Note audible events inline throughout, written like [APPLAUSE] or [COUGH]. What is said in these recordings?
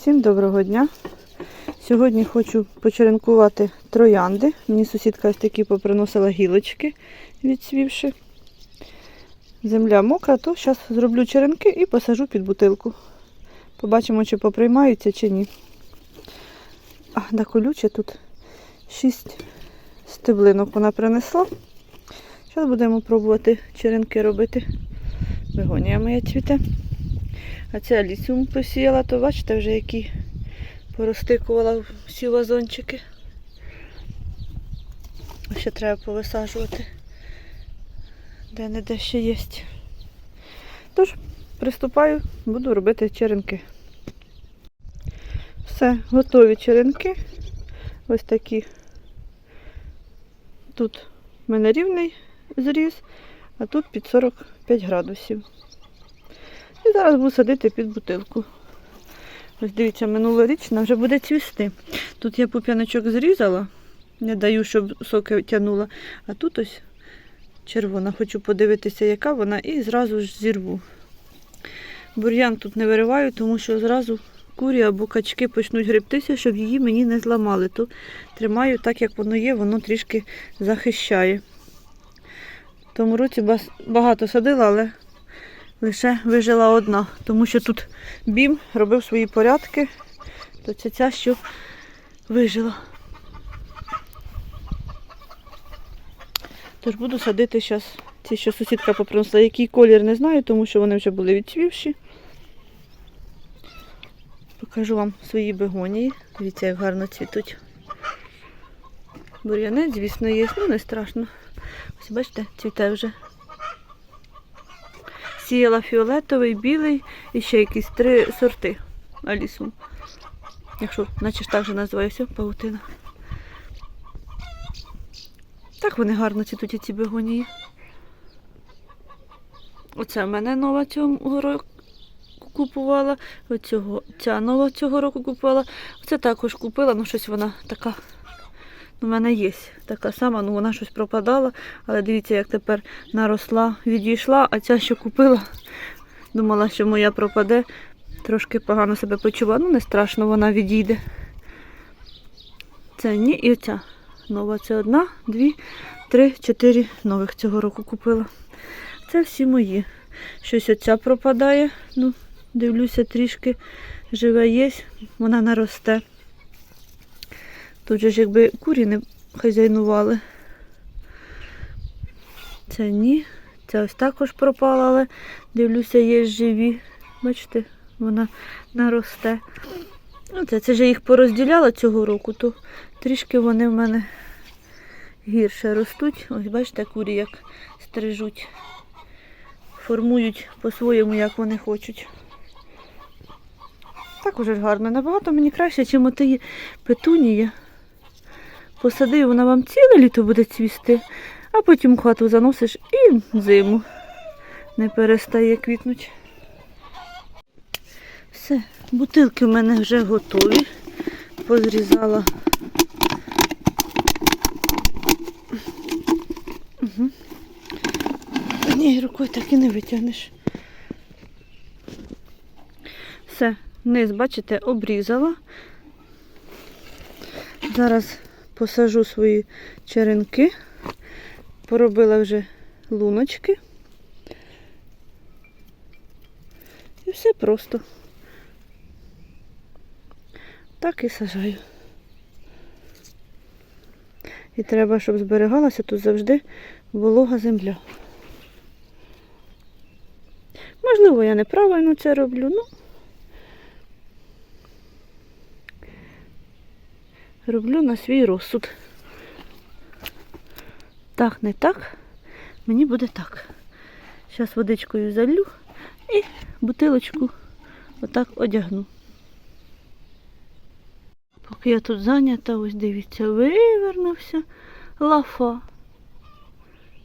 Всім доброго дня. Сьогодні хочу почеренкувати троянди. Мені сусідка ось такі поприносила гілочки, відсвівши. Земля мокра, то зараз зроблю черенки і посажу під бутилку. Побачимо, чи поприймаються, чи ні. А, да колюче тут шість стеблинок вона принесла. Зараз будемо пробувати черенки робити. Бегонія моя цвіте. А це алісіум посіяла, то бачите вже які поростикувала всі вазончики. Ще треба повисаджувати. Де-не-де ще є. Тож, приступаю, буду робити черенки. Все, готові черенки. Ось такі. Тут в мене рівний зріз, а тут під 45 градусів. І зараз буду садити під бутилку. Ось дивіться, минулорічна вже буде цвісти. Тут я пуп'яночок зрізала, не даю, щоб соки тягнула. А тут ось червона. Хочу подивитися, яка вона, і зразу ж зірву. Бур'ян тут не вириваю, тому що зразу курі або качки почнуть гребтися, щоб її мені не зламали. То тримаю так, як воно є, воно трішки захищає. В тому році багато садила, але лише вижила одна, тому що тут бім робив свої порядки, то це ця, що вижила. Тож буду садити зараз ці, що сусідка попринесла. Який колір не знаю, тому що вони вже були відцвівші. Покажу вам свої бегонії. Дивіться, як гарно цвітуть. Бур'янець, звісно, є, ну не страшно. Ось бачите, цвіте вже. Сіяла фіолетовий, білий і ще якісь три сорти алісу. Якщо, наче ж так же називається паутина. Так вони гарно цвітуть ці бегонії. Оце в мене нова цього року купувала. Оцього, ця нова цього року купувала. Оце також купила, ну щось вона така. У мене є така сама, ну вона щось пропадала, але дивіться, як тепер наросла, відійшла, а ця, що купила, думала, що моя пропаде. Трошки погано себе почувала, ну не страшно, вона відійде. Це ні, і оця нова. Це одна, дві, три, чотири нових цього року купила. Це всі мої. Щось оця пропадає. Ну, дивлюся, трішки живе є, вона наросте. Тут же ж якби курі не хазяйнували. Це ні. Це ось також пропала, але дивлюся, є живі. Бачите, вона наросте. Ну, це, ж я їх порозділяла цього року, то трішки вони в мене гірше ростуть. Ось бачите, курі як стрижуть, формують по-своєму, як вони хочуть. Так уже гарно. Набагато мені краще, ніж отиї петунія. Посадив, вона вам ціле літо буде цвісти, а потім хату заносиш і зиму не перестає квітнути. Все, бутилки в мене вже готові. Позрізала. Угу. Ні, рукою так і не витягнеш. Все, низ, бачите, обрізала. Зараз посажу свої черенки. Поробила вже луночки. І все просто. Так і сажаю. І треба, щоб зберігалася тут завжди волога земля. Можливо, я неправильно це роблю, ну. Роблю на свій розсуд. Так, не так. Мені буде так. Зараз водичкою залю і бутилочку отак одягну. Поки я тут зайнята, ось дивіться, вивернувся лафа.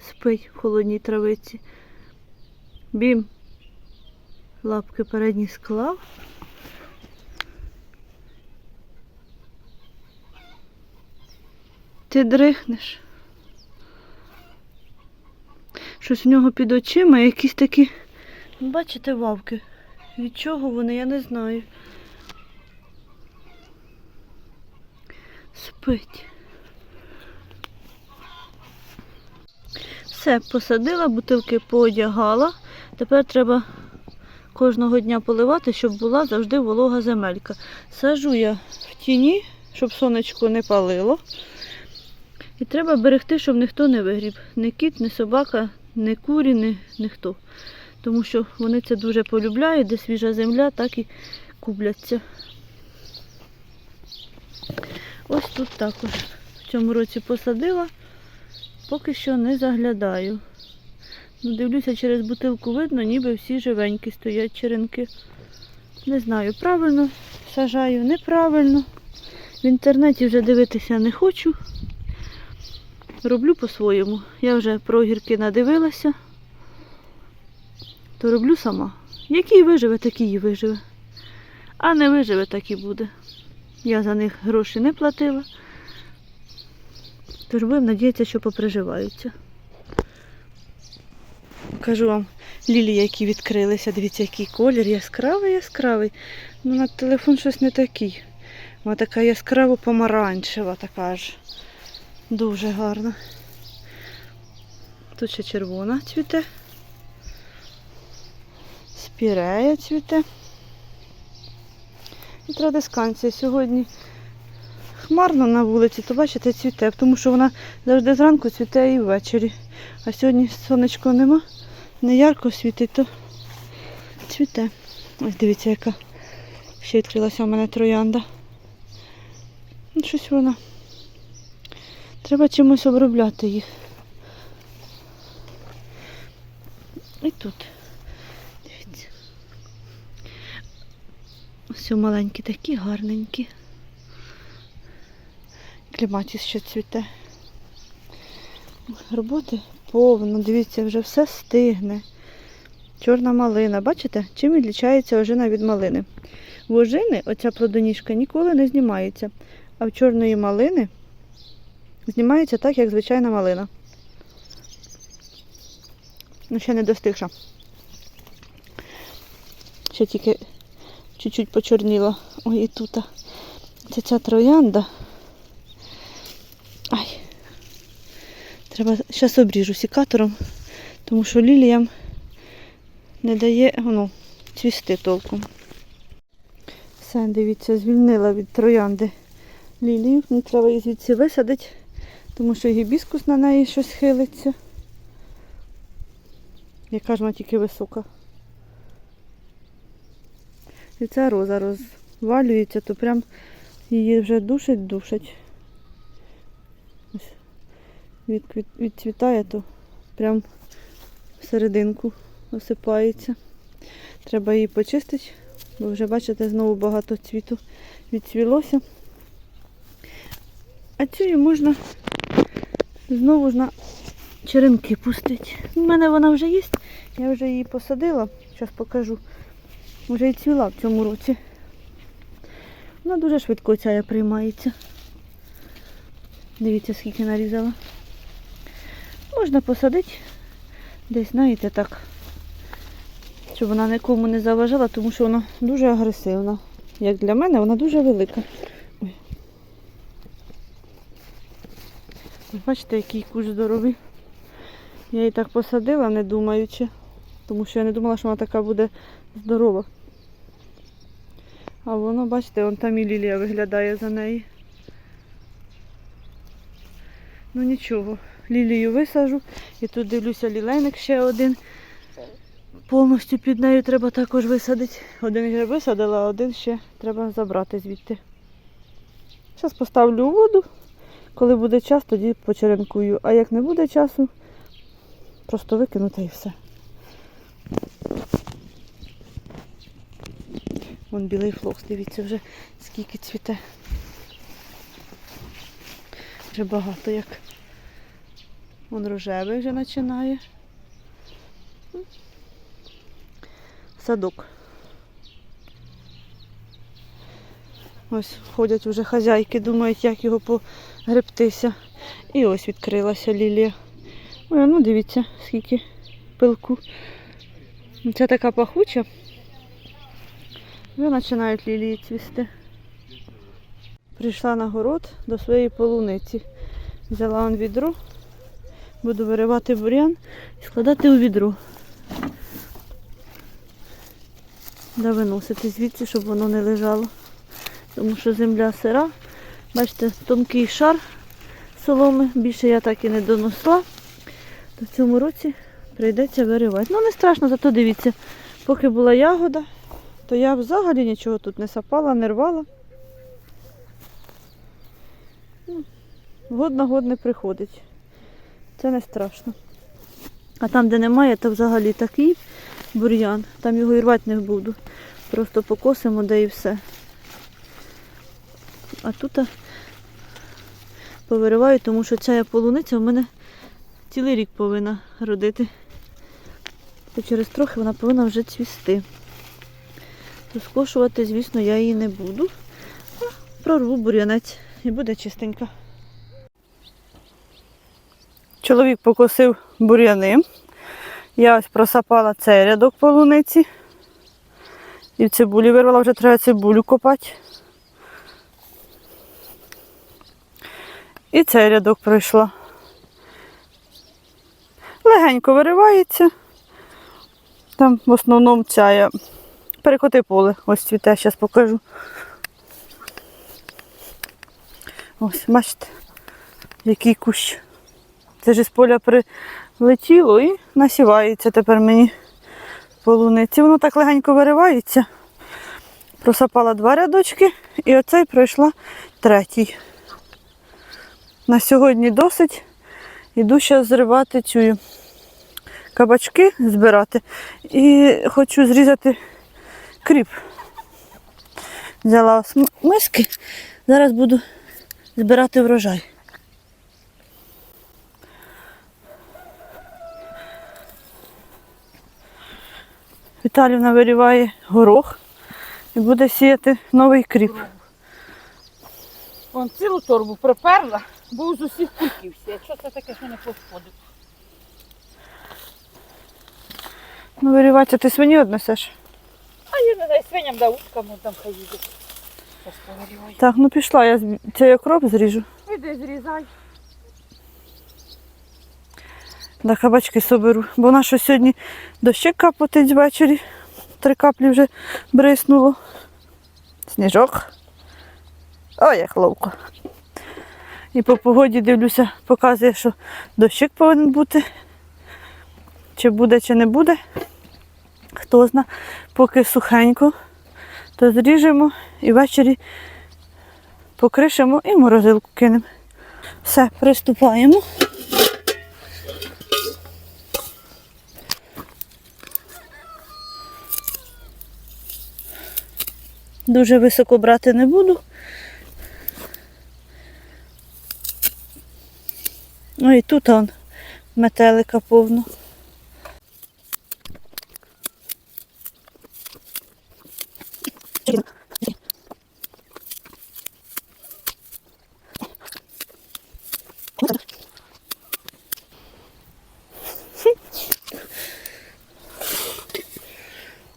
Спить в холодній травиці. Бім. Лапки передні склав. Ти дрихнеш. Щось у нього під очима, якісь такі, бачите, вавки. Від чого вони, я не знаю. Спить. Все, посадила, бутилки поодягала. Тепер треба кожного дня поливати, щоб була завжди волога земелька. Сажу я в тіні, щоб сонечко не палило. І треба берегти, щоб ніхто не вигріб. Ні кіт, ні собака, ні курі, ні ніхто. Тому що вони це дуже полюбляють, де свіжа земля, так і купляться. Ось тут також в цьому році посадила, поки що не заглядаю. Ну, дивлюся, через бутилку видно, ніби всі живенькі стоять черенки. Не знаю, правильно сажаю, неправильно. В інтернеті вже дивитися не хочу. Роблю по-своєму. Я вже про огірки надивилася, то роблю сама. Який виживе, такий і виживе. А не виживе, так і буде. Я за них гроші не платила. Тож будемо надіятися, що поприживаються. Покажу вам лілії, які відкрилися. Дивіться, який колір яскравий, яскравий. Ну, на телефон щось не такий. Вона така яскраво помаранчева, така ж. Дуже гарна. Тут ще червона цвіте. Спірея цвіте. І традисканція сьогодні хмарно на вулиці, то бачите, цвіте, тому що вона завжди зранку цвіте і ввечері. А сьогодні сонечко нема, не ярко світить, то цвіте. Ось дивіться, яка ще відкрилася у мене троянда. Ну, щось вона. Треба чимось обробляти їх. І тут. Дивіться. Ось маленькі такі гарненькі. Кліматіс ще цвіте. Роботи повно, дивіться, вже все стигне. Чорна малина. Бачите, чим відлічається ожина від малини? В ожини оця плодоніжка ніколи не знімається, а в чорної малини знімається так, як звичайна малина. Ну, ще не достигша. Ще тільки чуть-чуть почорніла. Ой, і тут. Це ця троянда. Ай. Треба зараз обріжу сікатором, тому що ліліям не дає ну, цвісти толком. Все, дивіться, звільнила від троянди лілію. Ну, треба її звідси висадити, тому що гібіскус на неї щось хилиться. Яка ж вона тільки висока. І ця роза розвалюється, то прям її вже душить, душить. Ось відквіт- відцвітає, то прям всерединку осипається. Треба її почистити, бо вже бачите, знову багато цвіту відцвілося. А цю можна знову ж на черенки пустити. У мене вона вже є, я вже її посадила, зараз покажу. Вже і цвіла в цьому році. Вона дуже швидко ця приймається. Дивіться, скільки нарізала. Можна посадити десь, знаєте, так, щоб вона нікому не заважала, тому що вона дуже агресивна. Як для мене, вона дуже велика. Ой. Ви Бачите, який куш здоровий. Я її так посадила, не думаючи, тому що я не думала, що вона така буде здорова. А воно, бачите, вон там і лілія виглядає за неї. Ну нічого, лілію висажу. І тут дивлюся лілейник ще один. Повністю під нею треба також висадити. Один вже висадила, а один ще треба забрати звідти. Зараз поставлю воду. Коли буде час, тоді почеренкую. А як не буде часу, просто викину та і все. Вон білий флокс, дивіться вже скільки цвіте. Вже багато як. Вон рожевий вже починає. Садок. Ось ходять вже хазяйки, думають, як його погребтися. І ось відкрилася лілія. Ой, а ну дивіться, скільки пилку. Це така пахуча. Вже починають лілії цвісти. Прийшла на город до своєї полуниці. Взяла он відро, буду виривати бур'ян і складати у відро. Да виносити звідси, щоб воно не лежало. Тому що земля сира. Бачите, тонкий шар соломи. Більше я так і не доносила. То в цьому році прийдеться виривати. Ну не страшно, зато дивіться, поки була ягода, то я взагалі нічого тут не сапала, не рвала. Ну, Год на год не приходить. Це не страшно. А там, де немає, то взагалі такий бур'ян. Там його і рвати не буду. Просто покосимо, де і все. А тут повириваю, тому що ця полуниця в мене цілий рік повинна родити. То через трохи вона повинна вже цвісти. То скошувати, звісно, я її не буду. Прорву бур'янець і буде чистенька. Чоловік покосив бур'яни. Я ось просапала цей рядок полуниці. І в цибулі вирвала, вже треба цибулю копати. І цей рядок пройшла. Легенько виривається. Там в основному ця я перекоти поле. Ось цвіте, зараз покажу. Ось, бачите, який кущ. Це ж із поля прилетіло і насівається тепер мені полуниці. Воно так легенько виривається. Просапала два рядочки і оцей пройшла третій. На сьогодні досить. Іду зараз зривати цю кабачки, збирати. І хочу зрізати кріп. Взяла миски. Зараз буду збирати врожай. Віталівна виріває горох і буде сіяти новий кріп. Вон цілу торбу приперла, був з усіх кульків всі. Якщо це таке, що не повходить. Ну, виріватися ти свині однесеш. А я не знаю, свиням да уткам там хай їдуть. Щас повиріваю. Так, ну пішла, я з- цей окроп зріжу. Іди зрізай. Да, кабачки соберу. Бо на що сьогодні дощик капотить ввечері. Три каплі вже бриснуло. Сніжок. Ой, як ловко. І по погоді дивлюся, показує, що дощик повинен бути. Чи буде, чи не буде. Хто зна, поки сухенько, то зріжемо і ввечері покришемо і морозилку кинемо. Все, приступаємо. Дуже високо брати не буду. Ну і тут он метелика повно.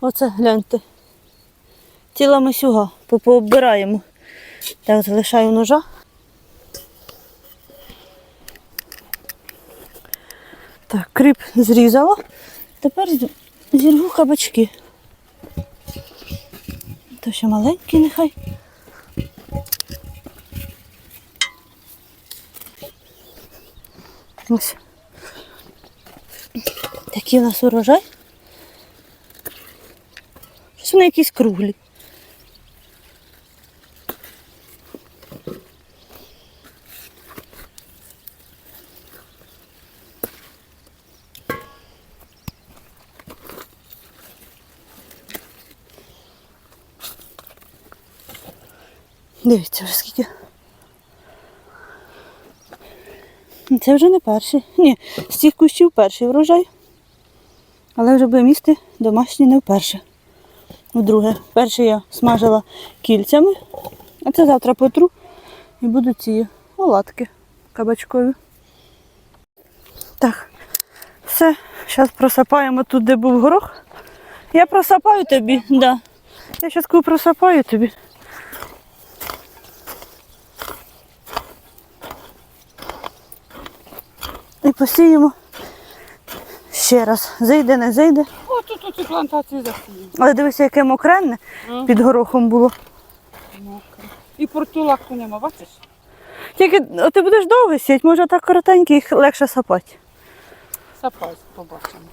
Оце гляньте. Ціла мисюга, пооббираємо. Так, залишаю ножа. Кріп зрізала. Тепер зірву кабачки. То ще маленькі нехай. Ось. Такий у нас урожай. Щось вони якісь круглі. Дивіться вже скільки. Це вже не перший. Ні, з цих кущів перший врожай. Але вже буде місти домашні не вперше. Вдруге, перший я смажила кільцями, а це завтра потру і будуть ці оладки кабачкові. Так, все, зараз просапаємо тут, де був горох. Я просапаю тобі, да. Я зараз просапаю тобі. Посіємо. Ще раз. Зайде, не зайде. О, тут оці плантації засіяні. Але дивися, яке мокренне М. під горохом було. Мокре. І портулаку нема, бачиш? Тільки о, ти будеш довго сіяти, може так коротенько їх легше сапати. Сапай, побачимо.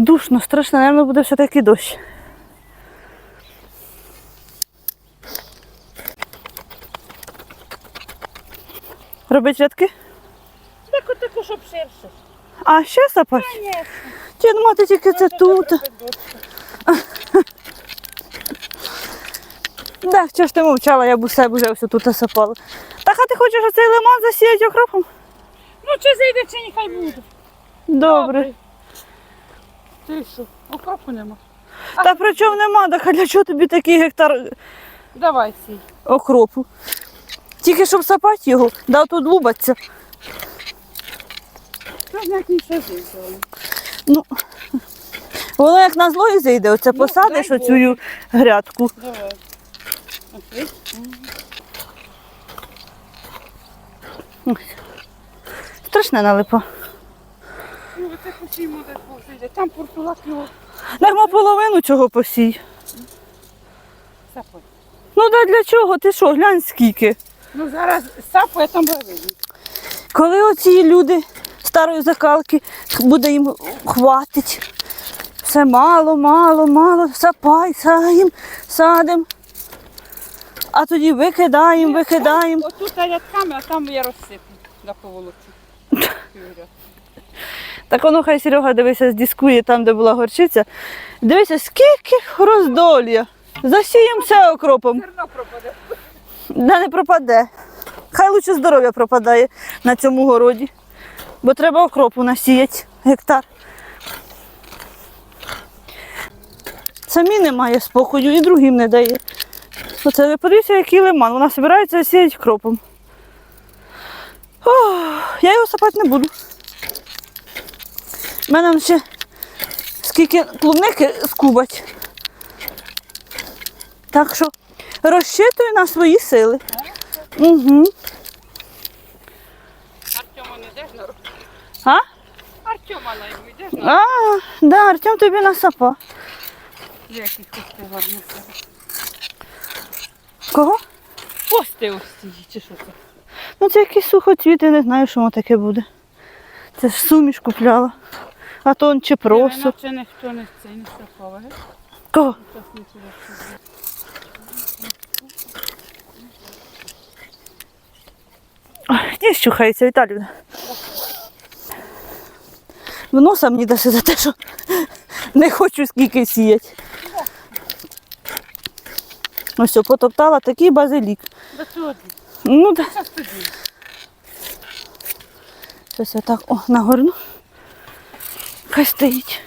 Душно, страшно, напевно, буде все-таки дощ. Робить рядки? Так от таку, щоб ширше. А ще сапати? Конечно. Чи думала, ти тільки це тут? Да, чого ж ти мовчала, я б усе вже все тут сапала. Так, а ти хочеш оцей лимон засіяти окропом? Ну, чи зайде, чи нехай буде. Добре. Ти що, окропу нема? Та при чому нема, так а для чого тобі такий гектар Давай сій. окропу? Тільки щоб сапати його, да тут лубаться. Ну, воно як на зло і зайде, оце Ну, посадиш дай оцю грядку. Давай. Окей. Страшне налипа. Ну, це посіємо, де. Там портулак його Нема половину цього посій. сапай. Ну да для чого? Ти що, глянь скільки. Ну, зараз сапає, там видно. Коли оці люди старої закалки буде їм хватить. Все мало, мало, мало, сапай, саєм, садим. А тоді викидаємо, викидаємо. Отут рядками, а там я розсиплю на поволоці. [LAUGHS] Так воно хай Серега дивися, здіскує там, де була горчиця. Дивися, скільки роздолля. Засіємо все окропом. Зерно пропаде. Да не пропаде. Хай лучше здоров'я пропадає на цьому городі. Бо треба окропу насіяти гектар. Самі немає спокою і другим не дає. Оце ви подивіться, який лиман. Вона збирається сіяти кропом. Ох, я його сапати не буду. У мене ще скільки клубники скубать. Так що розчитую на свої сили. Угу. Артема не йдеш на руку? А? Артема на йому йдеш на А, да, Артем тобі насапа. Які кусти гарні. Кого? Пости ось чи що це? Ну це якісь сухоцвіти, не знаю, що воно таке буде. Це ж суміш купляла. А то он чи просо. Іначе ніхто не цей не сапав. Кого? Зараз не туди сюди. Щухається, Віталію. В носа мені даси за те, що не хочу скільки сіяти. Ось все, потоптала такий базилік. Да туди. Ну, да. Зараз тоді. Щось я так о, нагорну. Хай стоїть.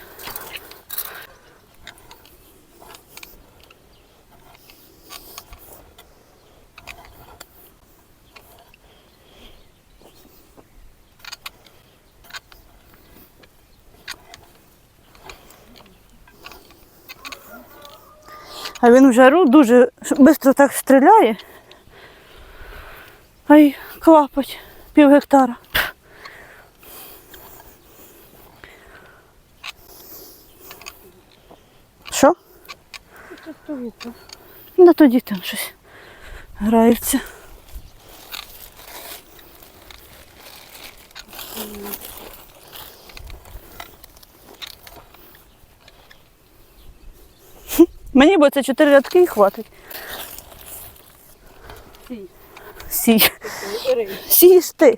А він в жару дуже швидко так стріляє. Ай, клапоть, пів гектара. Що? Це. Ну тоді там щось грається. [LAUGHS] Мені бо це чотири рядки і хватить. Сій. Сій. Бери. Сієш ти.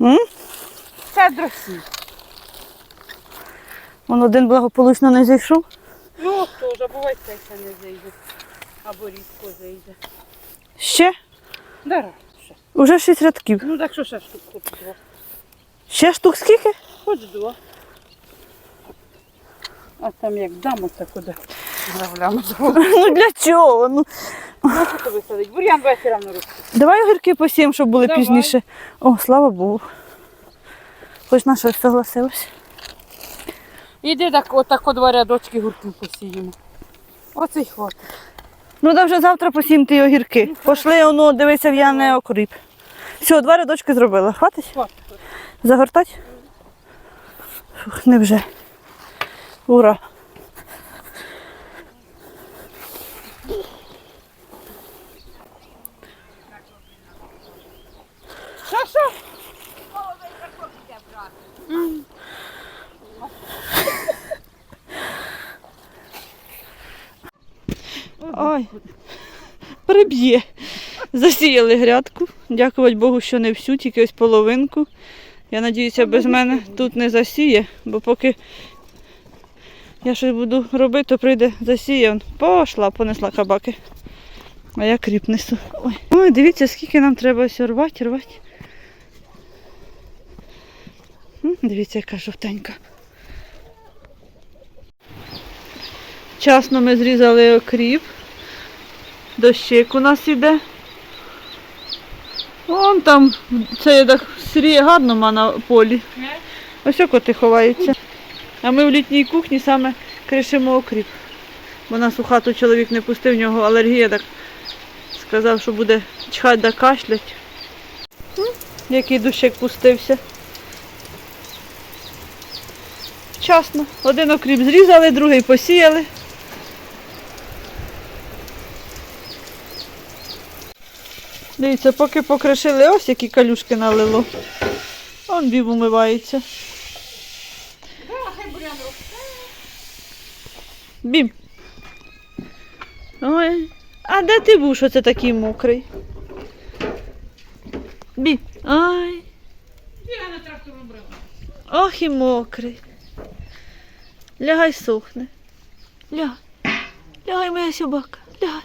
М? Цедро сій. Он один благополучно не зайшов. Ну, теж, буває, це ще не зайде. Або рідко зайде. Ще? Да, ще. Уже шість рядків. Ну, так що ще штук хоч два. Ще штук скільки? Хоч два. А там як дамо, так куди гравлямо. [LAUGHS] Ну для чого? Ну, Ну, що висадить? Бур'ян все равно рости. давай огірки посіємо, щоб були Давай. пізніше. О, слава Богу. Хоч на щось согласилась. Іди так, отак два рядочки гуртів посіємо. Оце й хватить. Ну, да вже завтра посімти огірки. Пошли, воно, дивися, в'яне окріп. Все, два рядочки зробила. Хватить? Хватить. Загортать? Фух, невже. Ура. Що, що? Ой, приб'є. Засіяли грядку. Дякувати Богу, що не всю, тільки ось половинку. Я надіюся, без мене тут не засіє, бо поки я щось буду робити, то прийде засіє. Пошла, понесла кабаки. А я кріп несу. Ой, Ой дивіться, скільки нам треба ось рвати, рвати. Дивіться, яка жовтенька. Вчасно ми зрізали окріп. Дощик у нас іде. Вон там, це я так сиріє гарно ма на полі. Ось коти ховаються. А ми в літній кухні саме кришимо окріп. Бо нас у хату чоловік не пустив, в нього алергія, так сказав, що буде чхати да кашлять. Який дощик пустився. Вчасно. Один окріп зрізали, другий посіяли. Дивіться, поки покришили, ось які калюшки налило. Он біб умивається. Бім. Ой. А де ти був, що це такий мокрий? Бі. Ай. Я на трактор обрала. Ох і мокрий. Лягай сохне. Лягай. Лягай, моя собака. Лягай.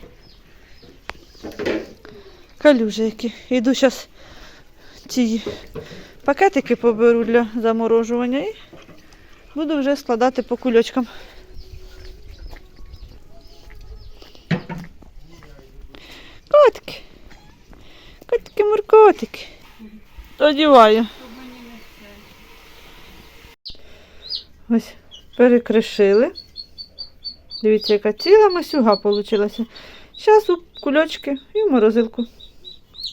Калюжі які. Іду зараз ці пакетики поберу для заморожування і буду вже складати по кульочкам. Котики. Котики, муркотики. Одіваю. Ось перекришили. Дивіться, яка ціла масюга вийшла. Зараз у кульочки і в морозилку.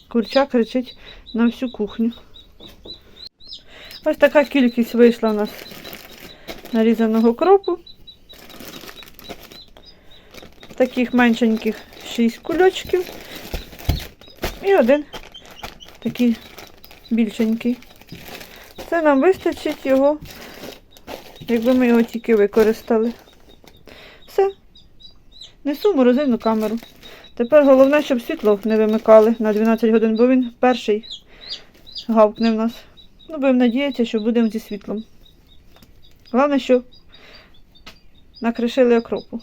Курча кричить на всю кухню. Ось така кількість вийшла у нас нарізаного кропу. Таких меншеньких 6 кульочків. І один такий більшенький. Це нам вистачить його якби ми його тільки використали. Все. Несу в морозильну камеру. Тепер головне, щоб світло не вимикали на 12 годин, бо він перший гавкне в нас. Ну, будемо надіятися, що будемо зі світлом. Головне, що накришили окропу.